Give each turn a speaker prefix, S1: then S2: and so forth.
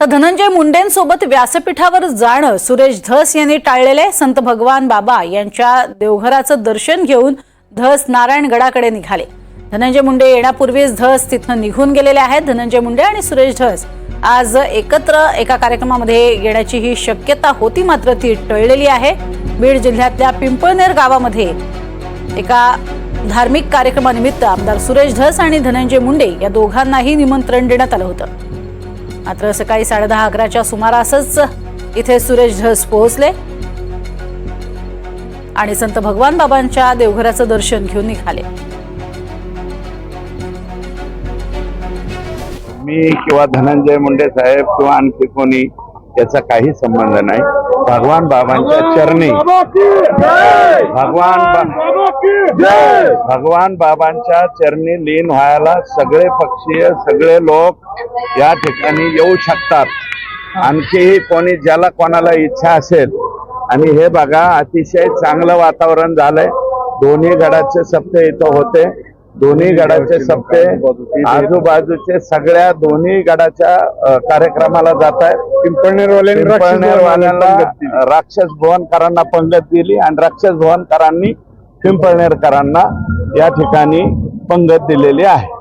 S1: तर धनंजय मुंडेंसोबत व्यासपीठावर जाणं सुरेश धस यांनी टाळलेले संत भगवान बाबा यांच्या देवघराचं दर्शन घेऊन धस नारायणगडाकडे निघाले. धनंजय मुंडे येण्यापूर्वीच धस तिथनं निघून गेलेले आहेत. धनंजय मुंडे आणि सुरेश धस आज एकत्र एका कार्यक्रमामध्ये येण्याची ही शक्यता होती मात्र ती टळलेली आहे. बीड जिल्ह्यातल्या पिंपळनेर गावामध्ये एका धार्मिक कार्यक्रमानिमित्त आमदार सुरेश धस आणि धनंजय मुंडे या दोघांनाही निमंत्रण देण्यात आलं होतं. मात्र सकाळी साडेदहा अकराच्या सुमारासच इथे सुरेश धस पोहोचले आणि संत भगवान बाबांच्या देवघराचं दर्शन घेऊन निघाले.
S2: मी किंवा धनंजय मुंडे साहेब किंवा आणखी कोणी याचा काही संबंध नाही. भगवान बाबांच्या चरणी. भगवान भगवान बाबांच्या चरणी लीन व्हायला सगळे पक्षीय सगळे लोक या ठिकाणी येऊ शकतात. आणखीही कोणी ज्याला कोणाला इच्छा असेल. आणि हे बघा अतिशय चांगलं वातावरण झालंय. दोन्ही गडाचे सप्ते इथं होते. दोन्ही गडाचे सप्ते आजूबाजूचे सगळ्या दोन्ही गडाच्या कार्यक्रमाला जात आहेत पिंपळनेरवाल्यांना राक्षस भुवनकरांना पंगत दिली आणि राक्षस भुवनकरांनी पिंपळनेरकरांना या ठिकाणी पंगत दिलेली आहे.